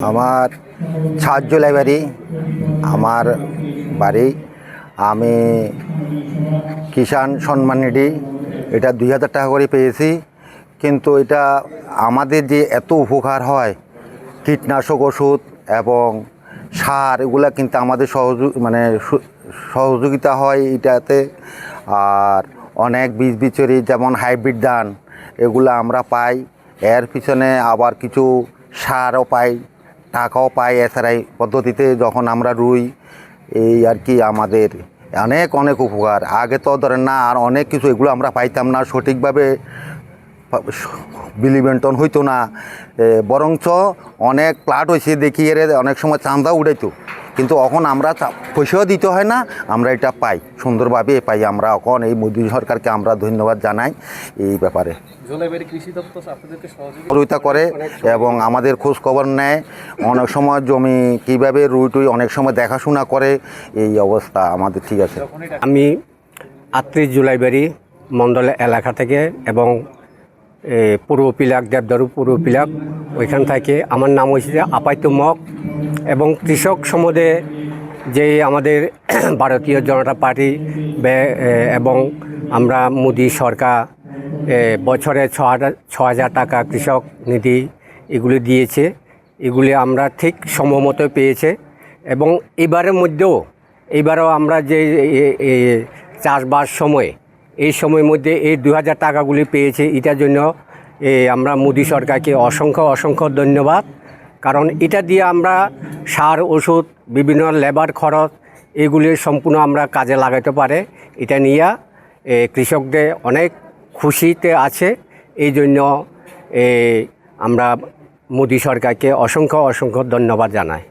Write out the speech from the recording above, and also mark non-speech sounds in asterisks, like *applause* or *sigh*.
আমার সাহায্য লাইব্রেরি আমার বাড়ি, আমি কিষাণ সম্মান নিধি, এটা দুই হাজার টাকা করে পেয়েছি। কিন্তু এটা আমাদের যে এত উপকার হয়, কীটনাশক ওষুধ এবং সার, এগুলা কিন্তু আমাদের সহযোগ মানে সহযোগিতা হয় এটাতে। আর অনেক বীজ বিচরি, যেমন হাইব্রিড ধান, এগুলো আমরা পাই। এর পিছনে আবার কিছু সারও পাই। টাকাও পাই এছাড়াই পদ্ধতিতে যখন আমরা রুই, এই আর কি আমাদের অনেক অনেক উপকার। আগে তো ধরেন না, আর অনেক কিছু এগুলো আমরা পাইতাম না। সঠিকভাবে বিলি বন্টন হইতো না। বরঞ্চ অনেক প্লাট হয়েছে দেখি এর অনেক সময় চাঁদা উড়াইতো। কিন্তু এখন আমরা চা- পয়সাও দিতে হয় না আমরা এটা পাই। সুন্দরভাবে পাই আমরা এখন এই মোদী সরকারকে আমরা ধন্যবাদ জানাই এই ব্যাপারে। জলবায়ু কৃষি দপ্তর আপনাদেরকে সহযোগিতা করে এবং আমাদের খোঁজ খবর নেয়। অনেক সময় জমি কীভাবে রুই টুই অনেক সময় দেখাশোনা করে এই অবস্থা আমাদের ঠিক আছে। আমি আটত্রিশ জুলাইবাড়ি মণ্ডল এলাকা থেকে এবং পূর্ব পিলাক দেবদারু পূর্ব পিলাক ওইখান থেকে। আমার নাম হয়েছে আপাইতু মক এবং কৃষক সমুদে যে আমাদের *clears throat* ভারতীয় জনতা পার্টি এবং আমরা মোদি সরকার বছরে ছ হাজার ছ হাজার টাকা কৃষক নিধি এগুলি দিয়েছে। এগুলি আমরা ঠিক সময়মতো পেয়েছে। এবং এবারের মধ্যেও এইবারও আমরা যে চাষবাস সময় এই সময়ের মধ্যে এই দু হাজার টাকাগুলি পেয়েছে। এটার জন্য আমরা মোদী সরকারকে অসংখ্য অসংখ্য ধন্যবাদ। কারণ এটা দিয়ে আমরা সার ওষুধ বিভিন্ন লেবার খরচ এগুলি সম্পূর্ণ আমরা কাজে লাগাতে পারে। এটা নিয়ে এ, কৃষকদের অনেক খুশিতে আছে। এই জন্য আমরা মোদী সরকারকে অসংখ্য অসংখ্য ধন্যবাদ জানাই।